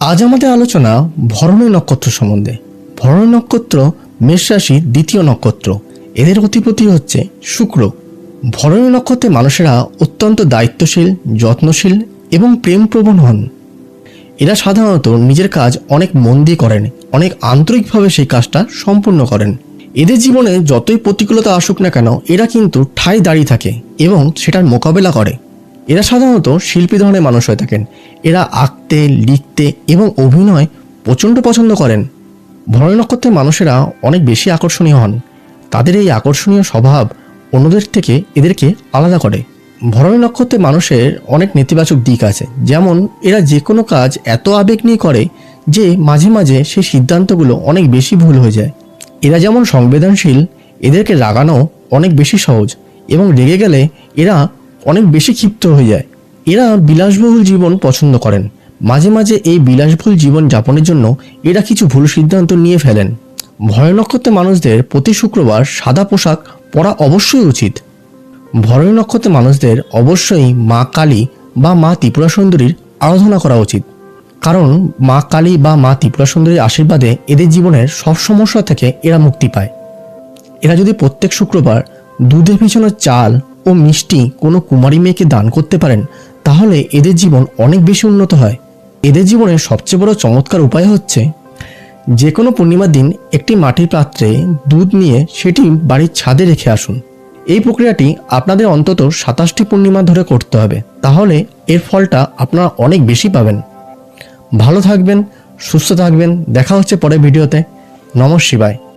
আজ আমাদের আলোচনা ভরণী নক্ষত্র সম্বন্ধে। ভরণী নক্ষত্র মেষ রাশির দ্বিতীয় নক্ষত্র। এদের অধিপতি হচ্ছে শুক্র। ভরণী নক্ষত্রে মানুষেরা অত্যন্ত দায়িত্বশীল, যত্নশীল এবং প্রেমপ্রবণ হন। এরা সাধারণত নিজের কাজ অনেক মন দিয়ে করেন, অনেক আন্তরিকভাবে সেই কাজটা সম্পূর্ণ করেন। এদের জীবনে যতই প্রতিকূলতা আসুক না কেন, এরা কিন্তু ঠাই দাঁড়িয়ে থাকে এবং সেটার মোকাবেলা করে। এরা সাধারণত শিল্পী ধরনের মানুষ হয়ে থাকেন। এরা আঁকতে, লিখতে এবং অভিনয় প্রচণ্ড পছন্দ করেন। ভরণী নক্ষত্রের মানুষেরা অনেক বেশি আকর্ষণীয় হন। তাদের এই আকর্ষণীয় স্বভাব অন্যদের থেকে এদেরকে আলাদা করে। ভরণী নক্ষত্রের মানুষের অনেক নেতিবাচক দিক আছে। যেমন, এরা যে কোনো কাজ এত আবেগ নিয়ে করে যে মাঝে মাঝে সেই সিদ্ধান্তগুলো অনেক বেশি ভুল হয়ে যায়। এরা যেমন সংবেদনশীল, এদেরকে রাগানো অনেক বেশি সহজ এবং রেগে গেলে এরা অনেক বেশি ক্ষিপ্ত হয়ে যায়। এরা বিলাসবহুল জীবন পছন্দ করেন। মাঝে মাঝে এই বিলাসবহুল জীবন যাপনের জন্য এরা কিছু ভুল সিদ্ধান্ত নিয়ে ফেলেন। ভয় নক্ষত্রের মানুষদের প্রতি শুক্রবার সাদা পোশাক পরা অবশ্যই উচিত। ভরণী নক্ষত্রের মানুষদের অবশ্যই মা কালী বা মা ত্রিপুরা সুন্দরীর আরাধনা করা উচিত। কারণ মা কালী বা মা ত্রিপুরা সুন্দরীর আশীর্বাদে এদের জীবনের সব সমস্যা থেকে এরা মুক্তি পায়। এরা যদি প্রত্যেক শুক্রবার দুধের পিছনে চাল ও মিষ্টি কোনো কুমারী মেয়েকে দান করতে পারেন, তাহলে এদের জীবন অনেক বেশি উন্নত হয়। এদের জীবনের সবচেয়ে বড় চমৎকার উপায় হচ্ছে যে কোনো পূর্ণিমার দিন একটি মাটির পাত্রে দুধ নিয়ে সেটি বাড়ির ছাদে রেখে আসুন। এই প্রক্রিয়াটি আপনাদের অন্তত সাতাশটি পূর্ণিমা ধরে করতে হবে, তাহলে এর ফলটা আপনারা অনেক বেশি পাবেন। ভালো থাকবেন, সুস্থ থাকবেন, দেখা হচ্ছে পরের ভিডিওতে। নমঃ শিবায়।